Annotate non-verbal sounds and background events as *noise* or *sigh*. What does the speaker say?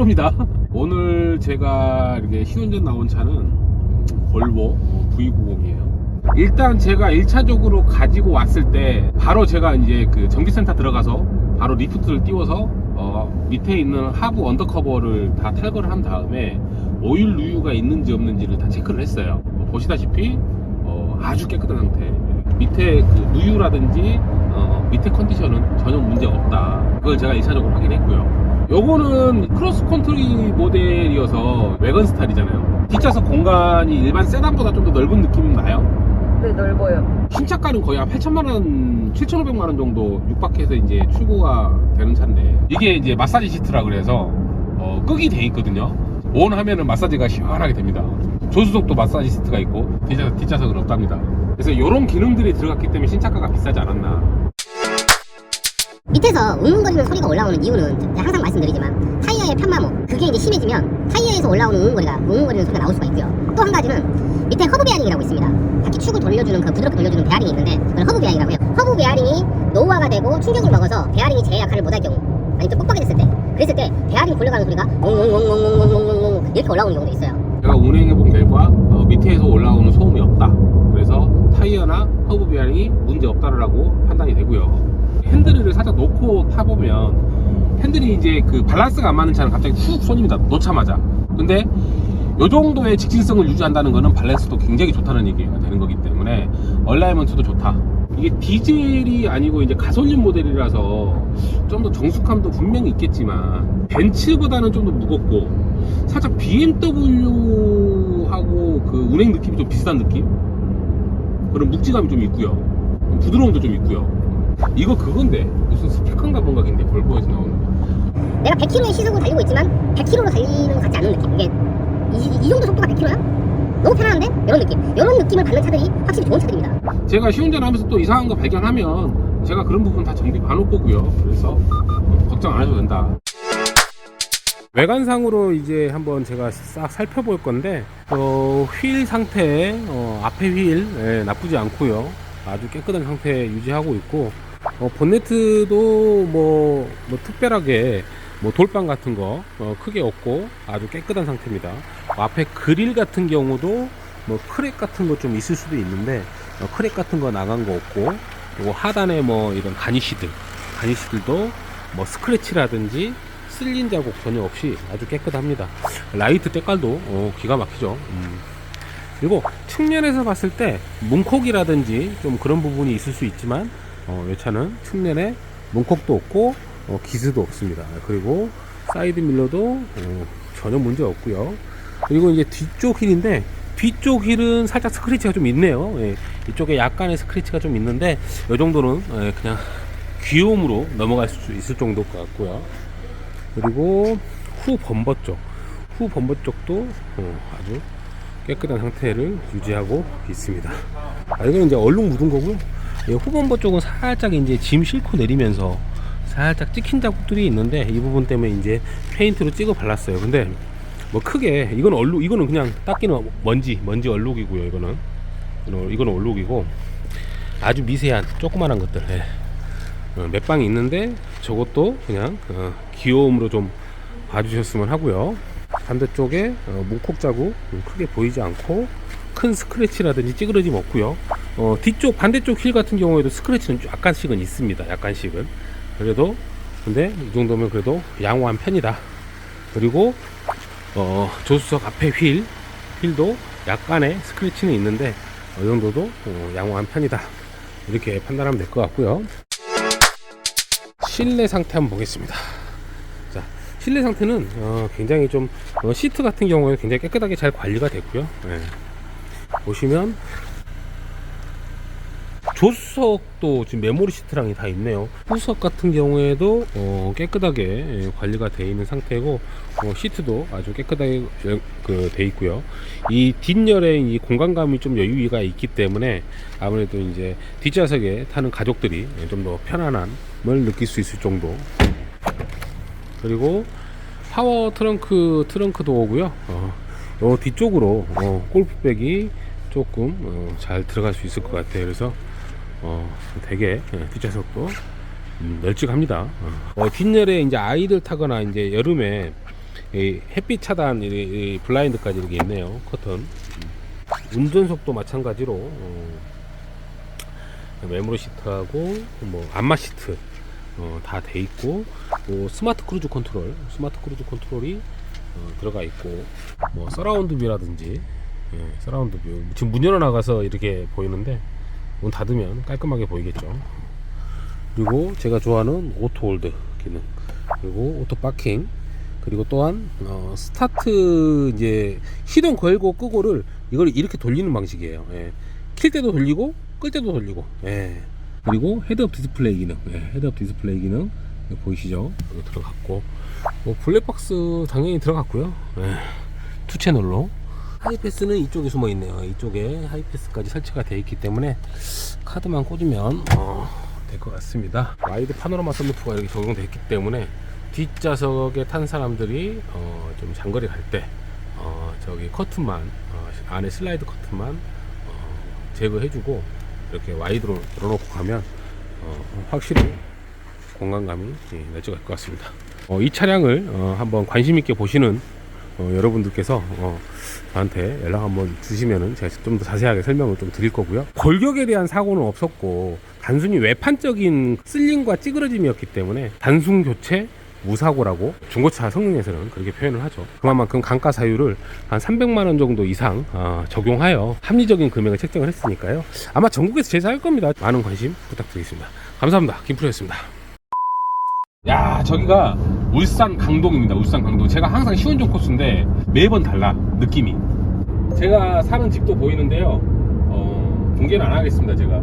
프로입니다. *laughs* 오늘 제가 이렇게 신운전 나온 차는 볼보 V90이에요. 일단 제가 1차적으로 가지고 왔을 때 바로 제가 이제 그 전기센터 들어가서 바로 리프트를 띄워서 어, 밑에 있는 하부 언더커버를 다 탈거를 한 다음에 오일 누유가 있는지 없는지를 다 체크를 했어요. 뭐 보시다시피 어, 아주 깨끗한 상태. 밑에 그 누유라든지 어, 밑에 컨디션은 전혀 문제 없다. 그걸 제가 1차적으로 확인했고요. 요거는 크로스 컨트리 모델이어서 외건 스타일이잖아요. 뒷좌석 공간이 일반 세단보다 좀 더 넓은 느낌 나요. 네, 넓어요. 신차가는 거의 한 8천만 원, 7,500만 원 정도 육박해서 이제 출고가 되는 차인데 이게 이제 마사지 시트라 그래서 어, 끄기 돼 있거든요. 온 하면은 마사지가 시원하게 됩니다. 조수석도 마사지 시트가 있고 뒷좌석, 뒷좌석은 없답니다. 그래서 이런 기능들이 들어갔기 때문에 신차가가 비싸지 않았나. 밑에서 웅웅거리는 소리가 올라오는 이유는 항상 말씀드리지만 타이어의 편마모 그게 이제 심해지면 타이어에서 올라오는 웅웅거리가 웅웅거리는 소리가 나올 수가 있고요 또 한 가지는 밑에 허브 베어링이라고 있습니다 바퀴 축을 돌려주는 그 부드럽게 돌려주는 베어링이 있는데 그걸 허브 베어링이라고 해요 허브 베어링이 노후화가 되고 충격을 먹어서 베어링이 제 역할을 못할 경우 아니 좀 뻑뻑이 됐을 때 그랬을 때 베어링 굴러가는 소리가 웅웅웅웅웅웅웅웅 이렇게 올라오는 경우도 있어요 제가 운행해 본 결과 어, 밑에서 올라오는 소음이 없다. 그래서 타이어나 허브 베어링이 문제 없다라고 판단이 되고요. 핸들을 살짝 놓고 타보면 핸들이 이제 그 밸런스가 안 맞는 차는 갑자기 훅 쏘입니다. 놓자마자. 근데 요 정도의 직진성을 유지한다는 거는 밸런스도 굉장히 좋다는 얘기가 되는 거기 때문에 얼라이먼트도 좋다. 이게 디젤이 아니고 이제 가솔린 모델이라서 좀 더 정숙함도 분명히 있겠지만 벤츠보다는 좀 더 무겁고 살짝 BMW하고 그 운행 느낌이 좀 비슷한 느낌? 그런 묵직함이 좀 있고요. 부드러움도 좀 있고요. 이거 그건데 무슨 스피커인가 뭔가 근데 볼보에서 나오는 거. 내가 100km의 시속으로 달리고 있지만 100km로 달리는 것 같지 않은 느낌 이게 이, 이 정도 속도가 100km야? 너무 편안한데? 이런 느낌 이런 느낌을 받는 차들이 확실히 좋은 차들입니다 제가 시운전하면서 또 이상한 거 발견하면 제가 그런 부분 다 정비 봐놓을 거고요. 그래서 어, 걱정 안 해도 된다. 외관상으로 이제 한번 제가 싹 살펴볼 건데 어, 휠 상태 어, 앞에 휠 예, 나쁘지 않고요 아주 깨끗한 상태 유지하고 있고 어, 본네트도 뭐, 뭐 특별하게 뭐 돌방 같은 거 어, 크게 없고 아주 깨끗한 상태입니다 어, 앞에 그릴 같은 경우도 뭐 크랙 같은 거 좀 있을 수도 있는데 어, 크랙 같은 거 나간 거 없고 그리고 하단에 뭐 이런 가니쉬들 가니쉬들도 뭐 스크래치라든지 쓸린 자국 전혀 없이 아주 깨끗합니다. 라이트 때깔도 어, 기가 막히죠. 음. 그리고 측면에서 봤을 때 문콕이라든지 좀 그런 부분이 있을 수 있지만 어, 이 차는 측면에 문콕도 없고 어, 기스도 없습니다. 그리고 사이드 밀러도 어, 전혀 문제 없고요. 그리고 이제 뒤쪽 휠인데 뒤쪽 휠은 살짝 스크래치가 좀 있네요. 예, 이쪽에 약간의 스크래치가 좀 있는데 이 정도는 예, 그냥 귀여움으로 넘어갈 수 있을 정도일 것 같고요. 그리고 후 범버 쪽, 후 범버 쪽도 어, 아주 깨끗한 상태를 유지하고 있습니다. 아, 이거는 이제 얼룩 묻은 거고요. 예, 후 범버 쪽은 살짝 이제 짐 싣고 내리면서 살짝 찍힌 자국들이 있는데 이 부분 때문에 이제 페인트로 찍어 발랐어요. 근데 뭐 크게 이건 얼룩, 이거는 그냥 닦이는 먼지, 먼지 얼룩이고요. 이거는 어, 이거는 얼룩이고 아주 미세한 조그만한 것들. 예. 어, 몇 방이 있는데 저것도 그냥 어, 귀여움으로 좀 봐주셨으면 하고요 반대쪽에 어, 문콕 자국 음, 크게 보이지 않고 큰 스크래치라든지 찌그러짐 없고요 어, 뒤쪽 반대쪽 휠 같은 경우에도 스크래치는 약간씩은 있습니다 약간씩은 그래도 근데 이 정도면 그래도 양호한 편이다 그리고 어, 조수석 앞에 휠 휠도 약간의 스크래치는 있는데 이 정도도 어, 양호한 편이다 이렇게 판단하면 될 것 같고요 실내 상태 한번 보겠습니다. 자, 실내 상태는 어, 굉장히 좀 어, 시트 같은 경우에는 굉장히 깨끗하게 잘 관리가 됐고요. 예. 보시면 조수석도 지금 메모리 시트랑이 다 있네요. 후석 같은 경우에도 어, 깨끗하게 예, 관리가 되어 있는 상태고 어, 시트도 아주 깨끗하게 그, 돼 있고요. 이 뒷열에 이 공간감이 좀 여유가 있기 때문에 아무래도 이제 뒷좌석에 타는 가족들이 좀 더 편안함을 느낄 수 있을 정도. 그리고 파워 트렁크 트렁크 도어고요. 어, 요 뒤쪽으로 어, 골프백이 조금 어, 잘 들어갈 수 있을 것 같아요. 그래서 어, 되게 예, 뒷좌석도 음, 널찍합니다. 어, 뒷열에 이제 아이들 타거나 이제 여름에 이 햇빛 차단 이, 이 블라인드까지 이렇게 있네요 커튼 음. 운전석도 마찬가지로 어, 메모리 시트하고 뭐 안마 시트 어, 다 돼 있고 뭐 스마트 크루즈 컨트롤 스마트 크루즈 컨트롤이 어, 들어가 있고 뭐 서라운드 뷰라든지 예, 서라운드 뷰 지금 문 열어 나가서 이렇게 보이는데 문 닫으면 깔끔하게 보이겠죠? 그리고 제가 좋아하는 오토 홀드 기능 그리고 오토 파킹 그리고 또한 어, 스타트 이제 시동 걸고 끄고를 이걸 이렇게 돌리는 방식이에요. 예. 킬 때도 돌리고 끌 때도 돌리고. 예. 그리고 헤드업 디스플레이 기능. 예, 헤드업 디스플레이 기능. 여기 보이시죠? 들어갔고. 뭐 블랙박스 당연히 들어갔고요. 예. 투 채널로 하이패스는 이쪽에 숨어 있네요 이쪽에 하이패스까지 설치가 되어 있기 때문에 카드만 꽂으면 어, 될 것 같습니다 와이드 파노라마 선루프가 이렇게 적용되어 있기 때문에 뒷좌석에 탄 사람들이 어, 좀 장거리 갈때 어, 저기 커튼만 어, 안에 슬라이드 커튼만 어, 제거해주고 이렇게 와이드로 열어놓고 가면 어, 확실히 공간감이 예, 내줘갈 것 같습니다. 어, 이 차량을 어, 한번 관심 있게 보시는 어, 여러분들께서 어, 저한테 연락 한번 주시면은 제가 좀 더 자세하게 설명을 좀 드릴 거고요. 골격에 대한 사고는 없었고 단순히 외판적인 쓸림과 찌그러짐이었기 때문에 단순 교체 무사고라고 중고차 성능에서는 그렇게 표현을 하죠. 그만큼 감가 사유를 한 300만 원 정도 이상 어, 적용하여 합리적인 금액을 책정을 했으니까요. 아마 전국에서 제작할 겁니다. 많은 관심 부탁드리겠습니다. 감사합니다. 김프로였습니다. 야 저기가 울산 강동입니다. 울산 강동. 제가 항상 시운전 코스인데 매번 달라 느낌이. 제가 사는 집도 보이는데요. 어, 공개는 안 하겠습니다. 제가